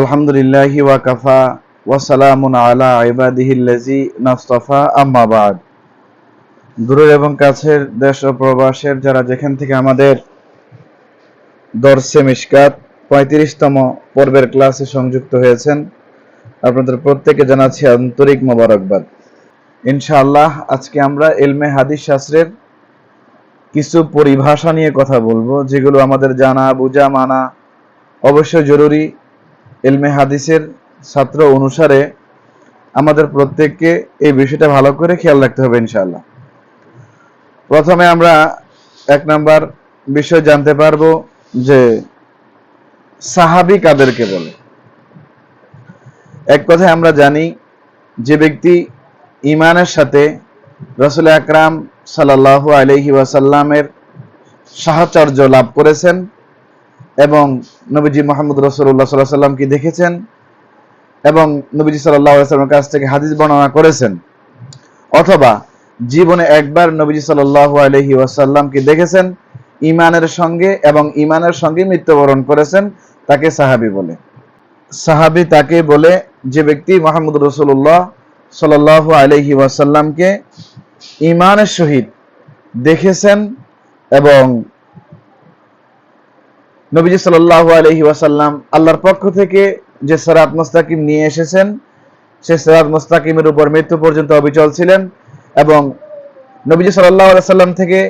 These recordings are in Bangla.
আলহামদুলিল্লাহি ওয়াকাফা ওয়াসালামুন আলা ইবাদিহিল্লাজি নাস্তফা, আম্মা বাদ। দূরের এবং কাছের দেশ ও প্রবাসের যারা যেখান থেকে আমাদের দর্শে মিশকাত, পঁয়ত্রিশতম পর্বের ক্লাসে সংযুক্ত হয়েছেন, আপনাদের প্রত্যেকে জানাচ্ছি আন্তরিক মোবারকবাদ। ইনশাআল্লাহ, আজকে আমরা এলমে হাদিস শাস্ত্রের কিছু পরিভাষা নিয়ে কথা বলব, যেগুলো আমাদের জানা, বোঝা, মানা অবশ্যই জরুরি। এলমে হাদিসের ছাত্র অনুসারে আমাদের প্রত্যেককে এই বিষয়টা ভালো করে খেয়াল রাখতে হবে ইনশাআল্লাহ। প্রথমে আমরা এক নাম্বার বিষয় জানতে পারব যে সাহাবি কাদেরকে বলে। এক কথায় আমরা জানি যে ব্যক্তি ইমানের সাথে রসুল আকরাম সাল্লাল্লাহু আলহি ওয়াসাল্লামের সাহচর্য লাভ করেছেন। এবং নবীজি মোহাম্মদ রসুল্লাহ সাল্লাহ সাল্লামকে দেখেছেন এবং নবীজি সাল্লাহ কাছ থেকে হাদিস বর্ণনা করেছেন। অথবা জীবনে একবার নবীজি সাল্লাল্লাহু আলহি ওয়াসাল্লামকে দেখেছেন ইমানের সঙ্গে এবং ইমানের সঙ্গে মৃত্যুবরণ করেছেন তাকে সাহাবি বলে। সাহাবি তাকে বলে, যে ব্যক্তি মোহাম্মদ রসুল্লাহ সাল্লাহ আলহি ওয়াসাল্লামকে ইমানের সহিত দেখেছেন এবং নবীজি সাল্লাহ আলহি ওয়াসাল্লাম আল্লাহর পক্ষ থেকে যে সেরাত মোস্তাকিম নিয়ে এসেছেন, সে সেরাত মোস্তাকিমের উপর মৃত্যু পর্যন্ত অবিচল ছিলেন এবং নবীজি সাল্লাহ সাল্লাম থেকে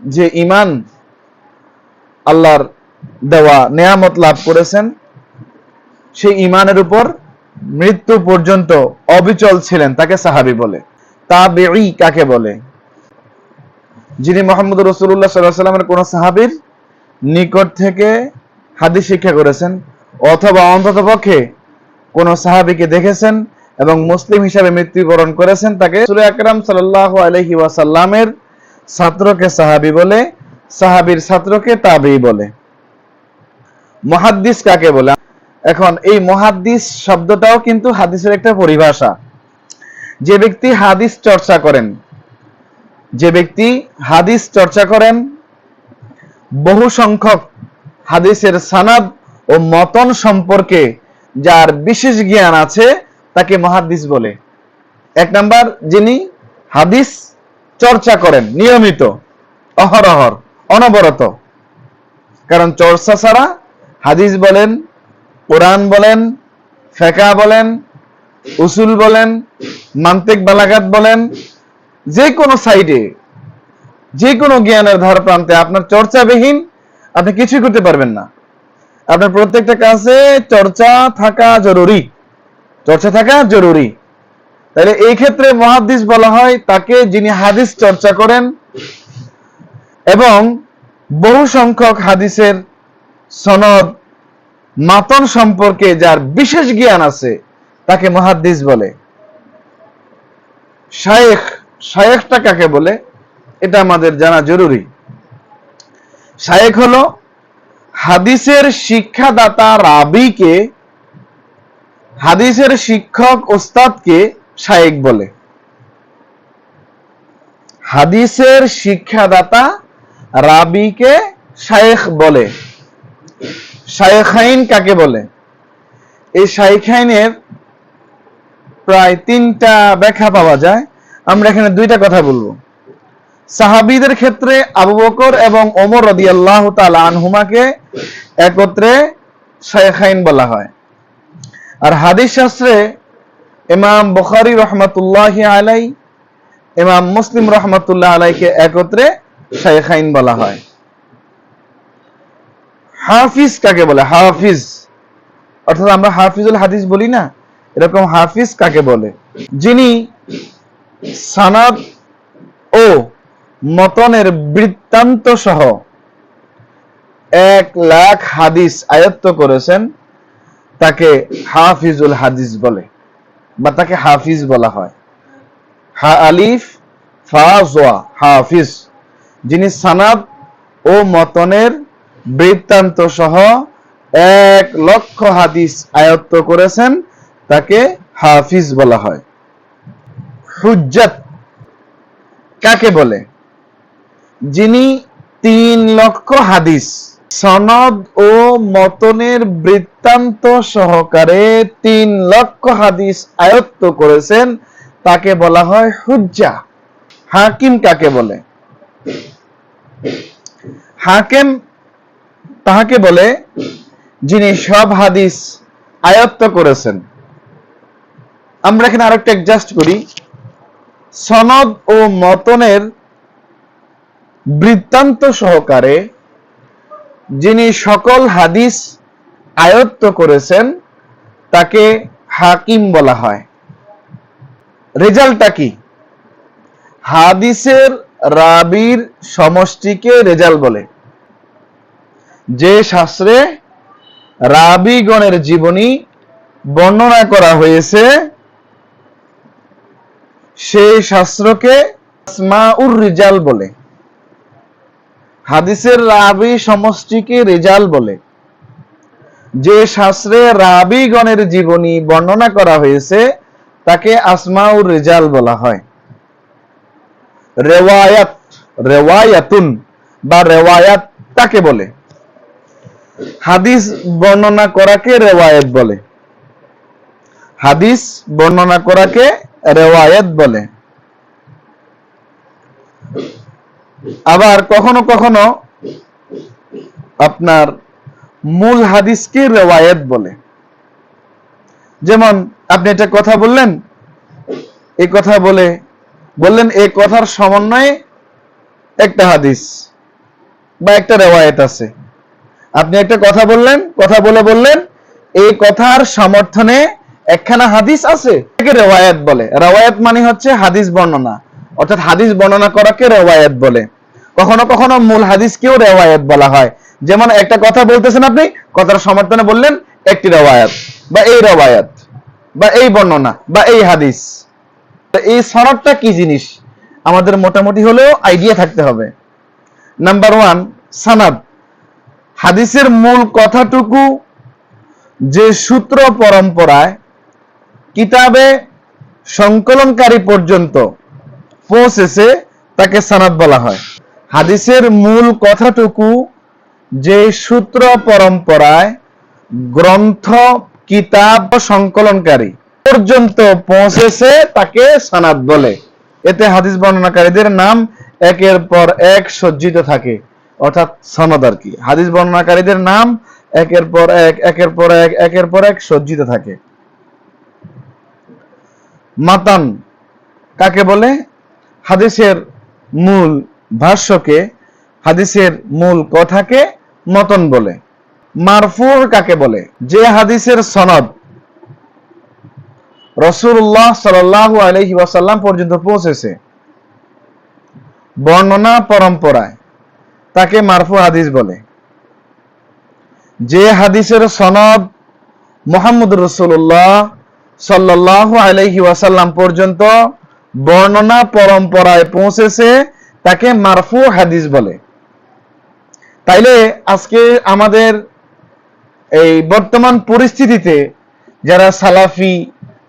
যে ইমান আল্লাহর দেওয়া নেয়ামত লাভ করেছেন, সেই ইমানের উপর মৃত্যু পর্যন্ত অবিচল ছিলেন তাকে সাহাবি বলে। তা কাকে বলে? যিনি মোহাম্মদ রসুল্লাহ সাল্লাহ সাল্লামের কোন সাহাবির নিকট থেকে হাদিস শিক্ষা করেছেন অথবা অন্তত পক্ষে কোন সাহাবিকে দেখেছেন এবং মুসলিম হিসাবে মৃত্যুবরণ করেছেন তাকে সুরে আকরাম সাল্লাহ আলহি ওয়াসাল্লামের ছাত্রকে সাহাবি বলে, সাহাবির ছাত্রকে তাবি বলে। মহাদ্দিস কাকে বলে? এখন এই মহাদ্দিস শব্দটাও কিন্তু হাদিসের একটা পরিভাষা। যে ব্যক্তি হাদিস চর্চা করেন, যে ব্যক্তি হাদিস চর্চা করেন বহু সংখ্যক হাদিসের সানাদ ও মতন সম্পর্কে যার বিশেষ জ্ঞান আছে, তাকে মহাদিস বলে। এক নাম্বার, যিনি হাদিস চর্চা করেন, নিয়মিত, অহরহর, অনবরত। কারণ চর্চা ছাড়া হাদিস বলেন, কোরআন বলেন, ফেকা বলেন, উসুল বলেন, মান্তিক বালাগাত বলেন, যে কোনো সাইডে যে কোনো জ্ঞানের ধার প্রান্তে আপনার চর্চাবিহীন আপনি কিছুই করতে পারবেন না। আপনার প্রত্যেকটা কাজে চর্চা থাকা জরুরি। চর্চা থাকা জরুরি। তাহলে এই ক্ষেত্রে মহাদিস বলা হয়, তাকে যিনি হাদিস চর্চা করেন এবং বহু সংখ্যক হাদিসের সনদ, মাতন সম্পর্কে যার বিশেষ জ্ঞান আছে, তাকে মহাদিস বলে। শায়েখ, শায়েখটা কাকে বলে? এটা আমাদের জানা জরুরি। শায়েখ হলো হাদিসের শিক্ষাদাতা রাবিকে, হাদিসের শিক্ষক ওস্তাদকে শায়েক বলে। হাদিসের শিক্ষাদাতা রাবিকে শায়েখ বলে। শায়েখাইন কাকে বলে? এই শায়েখাইনের প্রায় তিনটা ব্যাখ্যা পাওয়া যায়। আমরা এখানে দুইটা কথা বলব। সাহাবিদের ক্ষেত্রে আবু বকর এবং ওমর রদি আল্লাহ আনহুমাকে একত্রে শায়েখাইন বলা হয়। আর হাদিস শাস্ত্রে ইমাম বখারি রহমাতুল্লাহ আলাই ইমাম মুসলিম রহমাতুল্লাহ আলাইকে একত্রে শায়েখাইন বলা হয়। হাফিজ কাকে বলে? হাফিজ। অর্থাৎ আমরা হাফিজুল হাদিস বলি না, এরকম হাফিজ কাকে বলে? যিনি সানাদ ও মতনের বৃত্তান্ত সহ এক লাখ হাদিস আয়ত্ত করেছেন, তাকে হাফিজুল হাদিস বলে, বা তাকে হাফিজ বলা হয়। হা আলিফ, ফা, জোয়া, হাফিজ, যিনি সানাদ ও মতনের বৃত্তান্ত সহ এক লক্ষ হাদিস আয়ত্ত করেছেন, তাকে হাফিজ বলা হয়। হুজ্জাত, কাকে বলে? যিনি তিন লক্ষ হাদিস, সনদ ও মতনের বৃত্তান্ত সহকারে তিন লক্ষ হাদিস আয়ত্ত করেছেন, তাকে বলা হয় হুজ্জা। হাকিম কাকে বলে? হাকিম তাহাকে বলে, যিনি সব হাদিস আয়ত্ত করেছেন। আমরা এখানে আরেকটা অ্যাডজাস্ট করি। সনদ ও মতনের বৃত্তান্ত সহকারে যিনি সকল হাদিস আয়ত্ত করেছেন, তাকে হাকিম বলা হয়। রেজাল্টটা কি? হাদিসের রাবির সমষ্টিকে রেজাল্ট বলে। যে শাস্ত্রে রাবিগণের জীবনী বর্ণনা করা হয়েছে, সেই শাস্ত্রকে আসমাউর রিজাল বলে। হাদিসের রাবি সমষ্টিকে রেজাল বলে। যে শাস্ত্রে রাবিগণের জীবনী বর্ণনা করা হয়েছে, তাকে আসমাউর রেজাল বলা হয়। রেওয়ায়াত, রেওয়ায়াতুন বা রেওয়ায়াত তাকে বলে। হাদিস বর্ণনা করাকে রেওয়ায়াত বলে। হাদিস বর্ণনা করাকে রেওয়ায়াত বলে। আবার কখনো কখনো আপনার মূল হাদিসকে রেওয়ায়াত বলে। যেমন আপনি একটা কথা বললেন এই কথা বলে, বললেন এই কথার সমন্বয়ে একটা হাদিস বা একটা রেওয়ায়ত আছে। আপনি একটা কথা বললেন, কথা বলে বললেন, এই কথার সমর্থনে একখানা হাদিস আছে। রেওয়ায়াত বলে। রেওয়ায়াত মানে হচ্ছে হাদিস বর্ণনা। অর্থাৎ হাদিস বর্ণনা করাকে রেওয়ায়াত বলে? কখনো কখনো মূল হাদিসকেও রেওয়ায়াত বলা হয়। যেমন একটা কথা বলতেছেন আপনি, কথার সমর্থনে বললেন, একটি রেওয়ায়াত, বা এই রেওয়ায়াত, বা এই বর্ণনা, বা এই হাদিস। তো এই সনদটা কি জিনিস? আমাদের মোটামুটি হলেও আইডিয়া থাকতে হবে। নাম্বার ওয়ান সানাদ। হাদিসের মূল কথাটুকু যে সূত্র পরম্পরায় কিতাবে সংকলনকারী পর্যন্ত পৌঁছেছে, তাকে সানাদ বলা হয়। হাদিসের মূল কথাটুকু যে সূত্র পরম্পরায় গ্রন্থ, কিতাব সংকলনকারী পর্যন্ত পৌঁছেছে, তাকে সানাদ বলে। এতে হাদিস বর্ণনাকারীদের নাম একের পর এক সজ্জিত থাকে, অর্থাৎ সনদ আর কি। হাদিস বর্ণনাকারীদের নাম একের পর এক, একের পর এক, একের পর এক সজ্জিত থাকে। মাতান, কাকে বলে? হাদিসের মূল ভাষ্যকে, হাদিসের মূল কথাকে মতন বলে। মারফুর কাকে বলে? যে হাদিসের সনদ রসুল্লাহ সাল্লাহ আলহি ওয়াসাল্লাম পর্যন্ত পৌঁছেছে, বর্ণনা পরম্পরায়, তাকে মারফু হাদিস বলে। যে হাদিসের সনদ মোহাম্মদ রসুল্লাহ সাল্লাহ আলহি ওয়াসাল্লাম পর্যন্ত বর্ণনা পরম্পরায় পৌঁছেছে তাকে মারফু হাদিস বলে। তাইলে আজকে আমাদের এই বর্তমান পরিস্থিতিতে যারা সালাফি,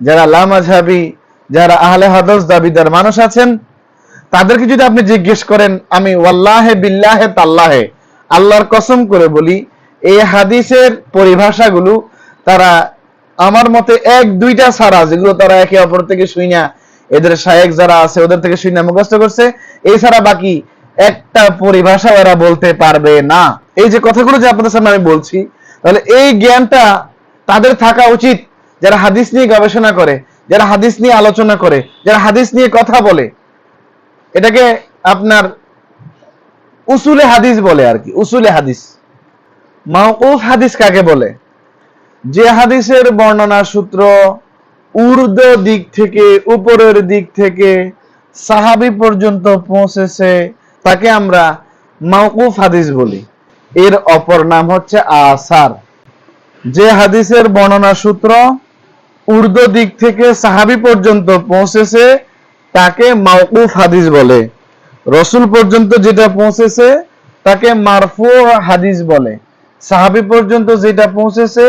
যারা লামাঝাবি যারা আহলে হাদস দাবিদার মানুষ আছেন, তাদেরকে যদি আপনি জিজ্ঞেস করেন, আমি ওয়াল্লাহে বিল্লাহে তাল্লাহে, আল্লাহর কসম করে বলি, এই হাদিসের পরিভাষাগুলো তারা আমার মতে এক দুইটা ছাড়া, যেগুলো তারা একে অপর থেকে শুই না এদের শায়েক যারা আছে, ওদের থেকে না মুখস্থ করছে। এই ছাড়া বাকি একটা পরিভাষা ওরা বলতে পারবে না। এই যে কথাগুলো যে আপনাদের সামনে আমি বলছি, তাহলে এই জ্ঞানটা তাদের থাকা উচিত। যারা হাদিস নিয়ে গবেষণা করে, যারা হাদিস নিয়ে আলোচনা করে, যারা হাদিস নিয়ে কথা বলে, এটাকে আপনার উসুলে হাদিস বলে আর কি, উসুলে হাদিস। মাউকুফ হাদিস কাকে বলে? যে হাদিসের বর্ণনা সূত্র ঊর্ধ্ব দিক থেকে, উপরের দিক থেকে সাহাবি পর্যন্ত পৌঁছেছে তাকে আমরা মাউকুফ হাদিস বলি। এর অপর নাম হচ্ছে আসার। যে হাদিসের বর্ণনা সূত্র ঊর্ধ্ব দিক থেকে সাহাবি পর্যন্ত পৌঁছেছে, তাকে মাউকুফ হাদিস বলে। রসুল পর্যন্ত যেটা পৌঁছেছে, তাকে মারফু হাদিস বলে। সাহাবি পর্যন্ত যেটা পৌঁছেছে,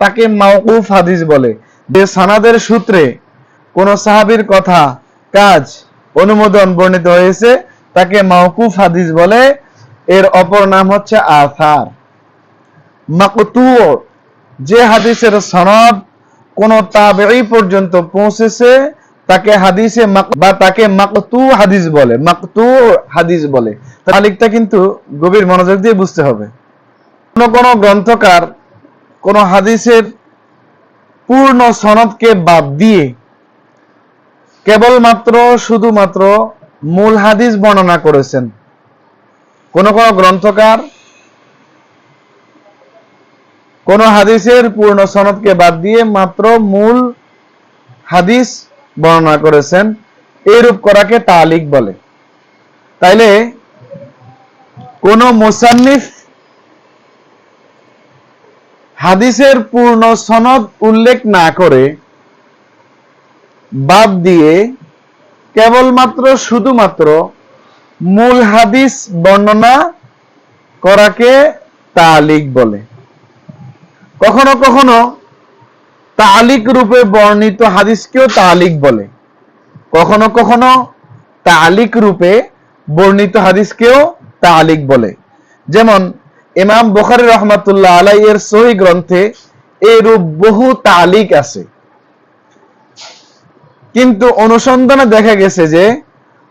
তাকে মাউকুফ হাদিস বলে। যে সানাদের সূত্রে কোন সাহাবির কথা, কাজ, অনুমোদন বর্ণিত হয়েছে, তাকে মাউকুফ হাদিস বলে। এর অপর নাম হচ্ছে আথার যে হাদিসের সনদ কোন তাবেঈ পর্যন্ত পৌঁছেছে, তাকে হাদিসে বা তাকে মাকতু হাদিস বলে মাকতু হাদিস বলে। তালিকটা কিন্তু গভীর মনোযোগ দিয়ে বুঝতে হবে। কোন কোন গ্রন্থকার কোন হাদিসের পূর্ণ সনদকে বাদ দিয়ে কেবলমাত্র, শুধুমাত্র মূল হাদিস বর্ণনা করেছেন। কোন কোন গ্রন্থকার কোন হাদিসের পূর্ণ সনদকে বাদ দিয়ে মাত্র মূল হাদিস বর্ণনা করেছেন, এইরূপ করাকে তালিক বলে। তাইলে কোন মুসান্নিফ হাদিসের পূর্ণ সনদ উল্লেখ না করে বাদ দিয়ে কেবলমাত্র শুধুমাত্র মূল হাদিস বর্ণনা করাকে তালিক বলে। কখনো কখনো তালিক রূপে বর্ণিত হাদিসকেও তালিক বলে। কখনো কখনো তালিক রূপে বর্ণিত হাদিসকেও তালিক বলে। যেমন ইমাম বুখারী রহমাতুল্লাহ আলাই এর সহি গ্রন্থে এরূপ বহু তালিক আছে। কিন্তু অনুসন্ধানে দেখা গেছে যে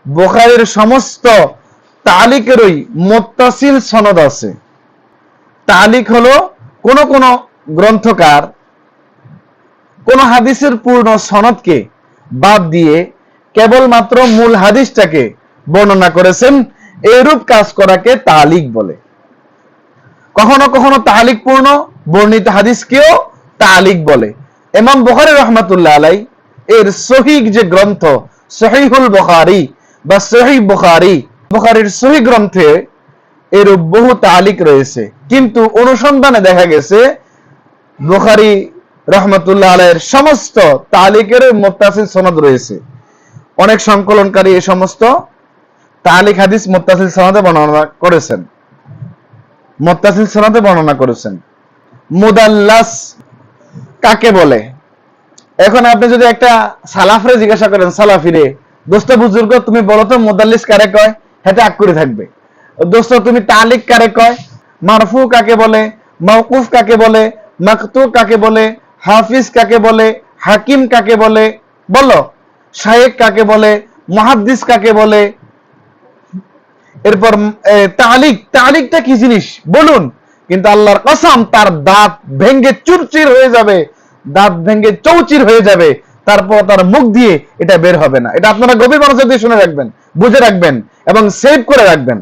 বুখারীর সমস্ত তালিকেরই মোত্তাসিল সনদ আছে। তালিক হলো কোন কোন গ্রন্থকার কোন হাদিসের পূর্ণ সনদকে বাদ দিয়ে কেবলমাত্র মূল হাদিসটাকে বর্ণনা করেছেন, এরূপ কাজ করাকে তালিক বলে। কখনো কখনো তালিক পূর্ণ, বর্ণিত হাদিসকেও তালিক বলে। এমাম বুখারী রহমাতুল্লাহ আলাই এর সহিহ যে গ্রন্থ, সহিহুল বুখারী বা সহিহ বুখারী, বুখারীর সহিহ গ্রন্থে এর বহু তালিক রয়েছে। কিন্তু অনুসন্ধানে দেখা গেছে, বুখারী রহমতুল্লাহ আলাইয়ের সমস্ত তালিকের মোত্তাসিল সনদ রয়েছে। অনেক সংকলনকারী এই সমস্ত তালিক হাদিস মোত্তাসিল সনদে বর্ণনা করেছেন। মোত্তাসিল সনদে বর্ণনা করেছেন। মুদাল্লাস কাকে বলে? এখন আপনি যদি একটা সালাফরে জিজ্ঞাসা করেন, সালাফিরে, দোস্ত বুজুর্গ, তুমি বলো তো মুদাল্লিস কারে কয়? হেতে আক করে থাকবে। দোস্ত, তুমি তালিক কারে কয়? মারফু কাকে বলে? মওকুফ কাকে বলে? মাকতু কাকে বলে? হাফিজ কাকে বলে? হাকিম কাকে বলে? বলো। শায়েক কাকে বলে? মুহাদ্দিস কাকে বলে? এরপর তালিক, তালিকটা কি জিনিস? বলুন। কিন্তু আল্লাহর কসম, তার দাঁত ভেঙ্গে চুরচির হয়ে যাবে। দাঁত ভেঙ্গে চৌচির হয়ে যাবে। তারপর তার মুখ দিয়ে এটা বের হবে না। এটা আপনারা গভীর মনোযোগ দিয়ে শুনে রাখবেন, বুঝে রাখবেন এবং সেভ করে রাখবেন।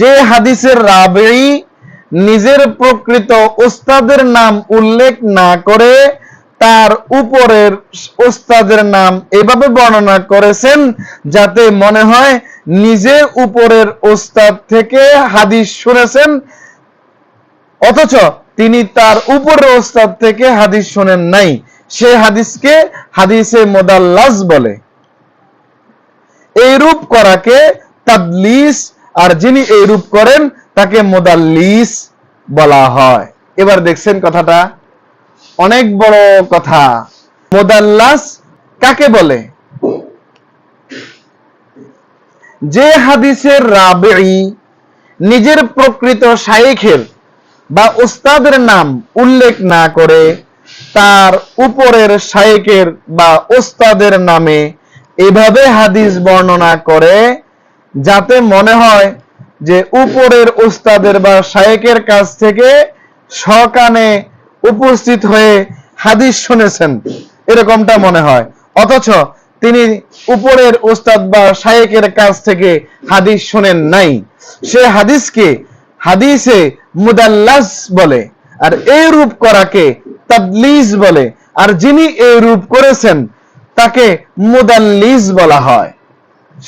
যে হাদিসের রাবেই নিজের প্রকৃত ওস্তাদের নাম উল্লেখ না করে তার উপরের ওস্তাদের নাম এভাবে বর্ণনা করেছেন যাতে মনে হয় নিজে উপরের ওস্তাদ থেকে হাদিস শুনেছেন। অথচ তিনি তার উপরের ওস্তাদ থেকে হাদিস শোনেন নাই। সে হাদিসকে হাদিসে মোদাল্লাজ বলে। এইরূপ করাকে তাদলিস, আর যিনি এইরূপ করেন তাকে মোদাল্লিস বলা হয়। এবার দেখছেন কথাটা। অনেক বড় কথা। মোদাল্লাস কাকে বলে? যে হাদিসের রাবেই নিজের প্রকৃত শাইখের বা উস্তাদের নাম উল্লেখ না করে তার উপরের শাইখের বা উস্তাদের নামে এভাবে হাদিস বর্ণনা করে যাতে মনে হয় যে উপরের উস্তাদের বা শায়েকের কাছ থেকে সকানে উপস্থিত হয়ে হাদিস শুনেছেন, এরকমটা মনে হয়। অথচ তিনি উপরের ওস্তাদ বা শায়েকের কাছ থেকে হাদিস শোনেন নাই। সে হাদিসকে হাদিসে মুদাল্লাস বলে, আর এই রূপ করাকে তাদলিস বলে, আর যিনি এই রূপ করেছেন, তাকে মুদাল্লিস বলা হয়।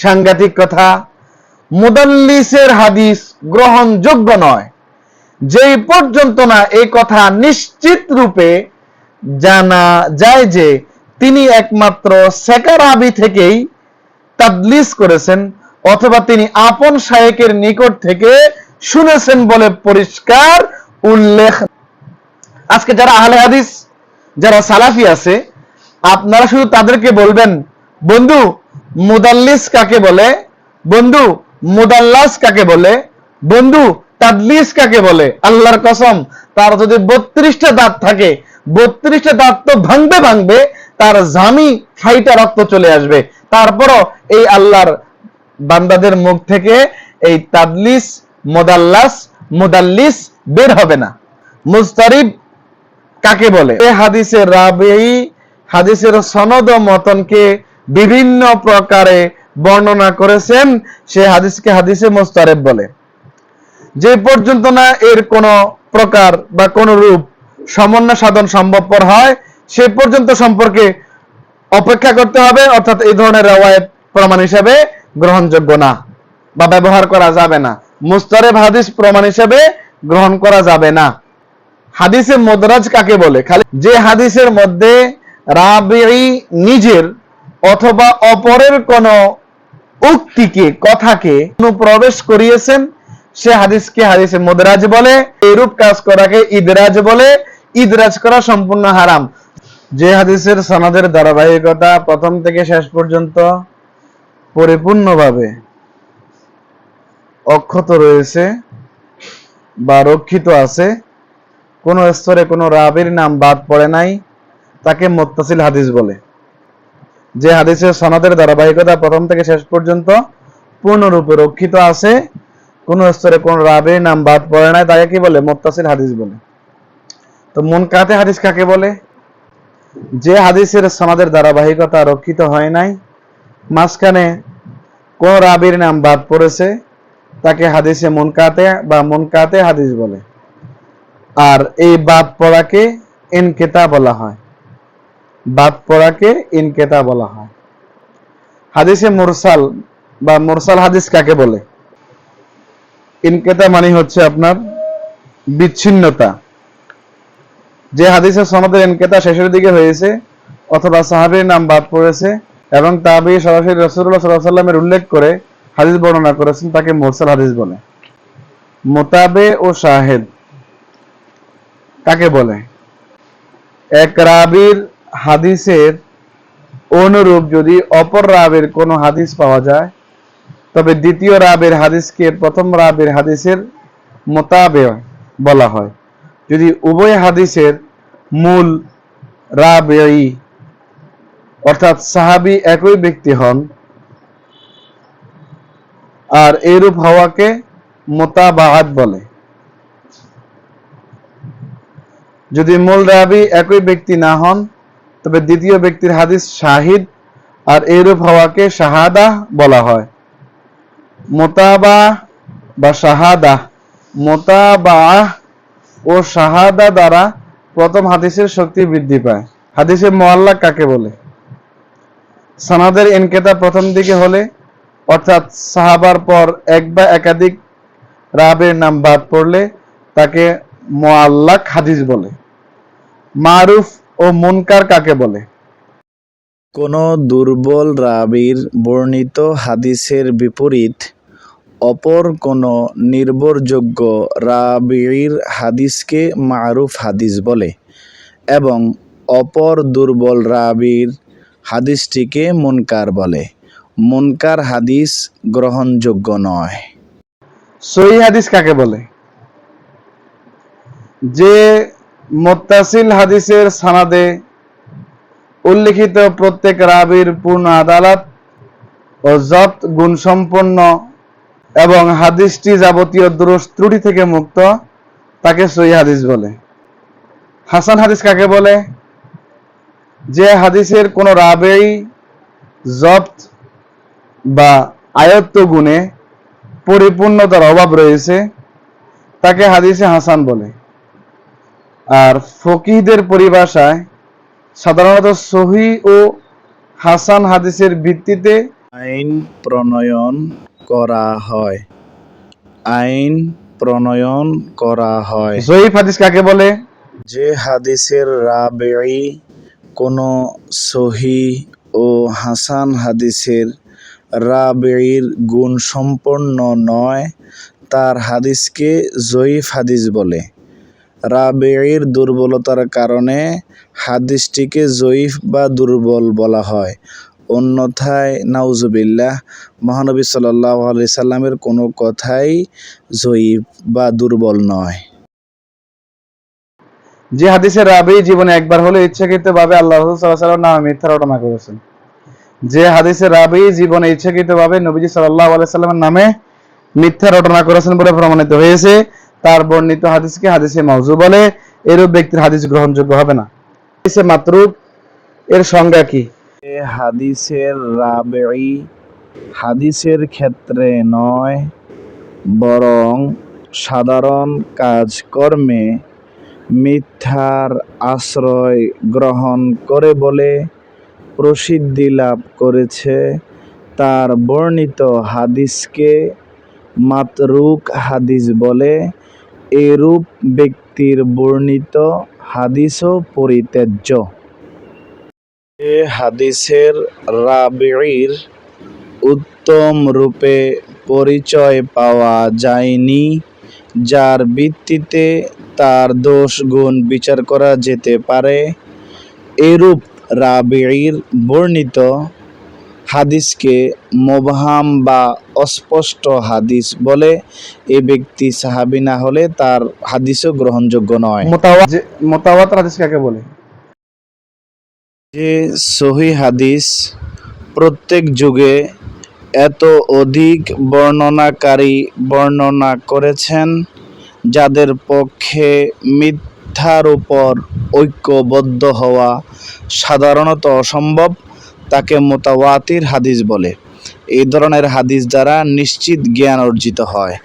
সাংঘাতিক কথা, মুদাল্লিসের হাদিস গ্রহণযোগ্য নয়। যেই পর্যন্ত না এই কথা নিশ্চিত রূপে জানা যায় যে তিনি একমাত্র সেকারাবি থেকেই তাদলিস করেছেন অথবা তিনি আপন শায়েকের নিকট থেকে শুনেছেন বলে পরিষ্কার উল্লেখ। আজকে যারা আহলে হাদিস, যারা সালাফি আছে, আপনারা শুধু তাদেরকে বলবেন, বন্ধু, মুদাল্লিস কাকে বলে? বন্ধু, মুদাল্লাস কাকে বলে? বন্ধু তাদলিস কাকে বলে? আল্লাহর কসম, তার যদি বত্রিশটা দাঁত থাকে, বত্রিশটা দাঁত তো ভাঙবে ভাঙবে, তার জামি ফাইটা রক্ত চলে আসবে। তারপরও এই আল্লাহর বান্দাদের মুখ থেকে এই তাদলিস মোদাল্লাস মোদাল্লিস বের হবে না। মুস্তারিব কাকে বলে? এ হাদিসের রাবেই হাদিসের সনদ মতনকে বিভিন্ন প্রকারে বর্ণনা করেছেন, সে হাদিসকে হাদিসে মুস্তারিব বলে। যে পর্যন্ত না এর কোন প্রকার বা কোন রূপ সমন্বয় সাধন সম্ভবপর হয়, সে পর্যন্ত সম্পর্কে অপেক্ষা করতে হবে, অর্থাৎ এই ধরনের রেওয়ায়ত প্রমাণ হিসেবে গ্রহণযোগ্য না বা ব্যবহার করা যাবে না। মুস্তারেব হাদিস প্রমাণ হিসেবে গ্রহণ করা যাবে না। হাদিসে মদরাজ কাকে বলে? খালি যে হাদিসের মধ্যে রাবিঈ নিজের অথবা অপরের কোন উক্তিকে, কথাকে অনুপ্রবেশ করিয়েছেন সে হাদিসকে হাদিসে? মদরাজ বলে এরূপ কাজ করাকে ইদরাজ বলে। ইদরাজ করা সম্পূর্ণ হারাম। যে হাদিসের সনদের ধারাবাহিকতা প্রথম থেকে শেষ পর্যন্ত পরিপূর্ণভাবে অক্ষত রয়েছে বা রক্ষিত আছে, কোন স্তরে কোনো রাবির নাম বাদ পড়ে নাই, তাকে মোত্তাসিল হাদিস বলে। যে হাদিসের সনাদের ধারাবাহিকতা প্রথম থেকে শেষ পর্যন্ত পূর্ণরূপে রক্ষিত আছে কোন স্তরে কোন রাবির নাম বাদ পড়ে নাই, তাকে কি বলে? মোত্তাসিল হাদিস বলে। তো মুনকাতে হাদিস কাকে বলে? যে হাদিসের সনদের ধারাবাহিকতা রক্ষিত হয় নাই, মাঝখানে কোন রাবির নাম বাদ পড়েছে, তাকে হাদিসে মুনকাতে বা মুনকাতে হাদিস বলে। আর এই বাদ পড়াকে ইনকেতা বলা হয়। বাদ পড়াকে ইনকেতা বলা হয়। হাদিসে মুরসাল বা মুরসাল হাদিস কাকে বলে? ইনকেতা মানে হচ্ছে আপনার বিচ্ছিন্নতা। যে হাদিসের সনদের ইনকেতা শেষের দিকে হয়েছে, অথবা সাহাবীর নাম বাদ পড়েছে, এবং তাবি সরাসরি রসুল্লাহ সাল্লাহ সাল্লামের উল্লেখ করে হাদিস বর্ণনা করেছেন, তাকে মুরসাল হাদিস বলে। মোতাবে ও শাহেদ, কাকে বলে? এক রাবির হাদিসের অনুরূপ যদি অপর রাবের কোনো হাদিস পাওয়া যায় তবে দ্বিতীয় রাবের হাদিসকে প্রথম রাবের হাদিসের মোতাবে বলা হয়। যদি উভয় হাদিসের মূল রাবেই, অর্থাৎ সাহাবি একই ব্যক্তি হন, আর এরূপ হওয়াকে মোতাবাহাত বলে। যদি মূল রাবি একই ব্যক্তি না হন, তবে দ্বিতীয় ব্যক্তির হাদিস শাহিদ, আর এরূপ হওয়াকে শাহাদা বলা হয়। মোতাবা বা শাহাদা। মোতাবা ও শাহাদা দ্বারা প্রথম হাদিসের শক্তি বৃদ্ধি পায়। হাদিসের মোয়াল্লা কাকে বলে? সানাদের এনকেতা প্রথম দিকে হলে, অর্থাৎ সাহাবার পর এক বা একাধিক রাবের নাম বাদ পড়লে তাকে মোয়াল্লাক হাদিস বলে। মারুফ ও মুনকার কাকে বলে? কোনো দুর্বল রাবির বর্ণিত হাদিসের বিপরীত অপর কোনো নির্ভরযোগ্য রাবির হাদিসকে মারুফ হাদিস বলে এবং অপর দুর্বল রাবির হাদিসটিকে মুনকার বলে। মুনকার হাদিস গ্রহণযোগ্য নয়। সহি হাদিস কাকে বলে? যে মোত্তাসিল হাদিসের সানাদে উল্লিখিত প্রত্যেক রাবির পূর্ণ আদালত ও যত গুণসম্পন্ন এবং হাদিসটি যাবতীয় দোষ ত্রুটি থেকে মুক্ত, তাকে সহি হাদিস বলে। হাসান হাদিস কাকে বলে? যে হাদিসের কোন রাবেই জব্ত বা আয়ত্ত গুণে পরিপূর্ণতার অভাব রয়েছে, তাকে হাদিসে হাসান বলে। আর ফকিহদের পরিভাষায় সাধারণত সহি ও হাসান হাদিসের ভিত্তিতে আইন, প্রণয়ন করা হয়। আইন প্রণয়ন করা হয়। জয়ীফ হাদিস কাকে বলে? যে হাদিসের রাবেই কোনো সহি ও হাসান হাদিসের রাবেইর গুণ সম্পন্ন নয় তার হাদিসকে জয়ীফ হাদিস বলে। রাবেইর দুর্বলতার কারণে হাদিসটিকে জয়ীফ বা দুর্বল বলা হয়। অন্যথায় নাউজুবিল্লাহ, মহানবী সাল্লাহ আলি সাল্লামের কোনো কথাই জয়ীব বা দুর্বল নয়। যে হাদিসের রাবি জীবনে একবার হলে ইচ্ছাকৃত ভাবে আল্লাহ সাল্লাহ নামে মিথ্যা রটনা করেছেন। যে হাদিসের রাবি জীবনে ইচ্ছাকৃত ভাবে নবীজি সাল্লাহ আলাইসাল্লামের নামে মিথ্যা রটনা করেছেন বলে প্রমাণিত হয়েছে। তার বর্ণিত হাদিসকে হাদিসে মাউজু বলে, এরূপ ব্যক্তির হাদিস গ্রহণযোগ্য হবে না। হাদিসে মাতরুক এর সংজ্ঞা কি? হাদিসের রাবেই হাদিসের ক্ষেত্রে নয়, বরং সাধারণ কাজকর্মে মিথ্যার আশ্রয় গ্রহণ করে বলে প্রসিদ্ধি লাভ করেছে। তার বর্ণিত হাদিসকে মাতরুক হাদিস বলে। এরূপ ব্যক্তির বর্ণিত হাদিসও পরিত্যাজ্য। এ হাদিসের রাবির উত্তম রূপে পরিচয় পাওয়া যায়নি, যার ভিত্তিতে তার দোষ গুণ বিচার করা যেতে পারে। এরূপ রাবির বর্ণিত হাদিসকে মোবহাম বা অস্পষ্ট হাদিস বলে এ ব্যক্তি সাহাবি না হলে তার হাদিসও গ্রহণযোগ্য নয়। মোতাওয়াত যে- হাদিস কাকে বলে? যে সহি হাদিস প্রত্যেক যুগে এত অধিক বর্ণনাকারী বর্ণনা করেছেন, যাদের পক্ষে মিথ্যার উপর ঐক্যবদ্ধ হওয়া সাধারণত অসম্ভব, তাকে মোতাওয়াতির হাদিস বলে। এই ধরনের হাদিস দ্বারা নিশ্চিত জ্ঞান অর্জিত হয়।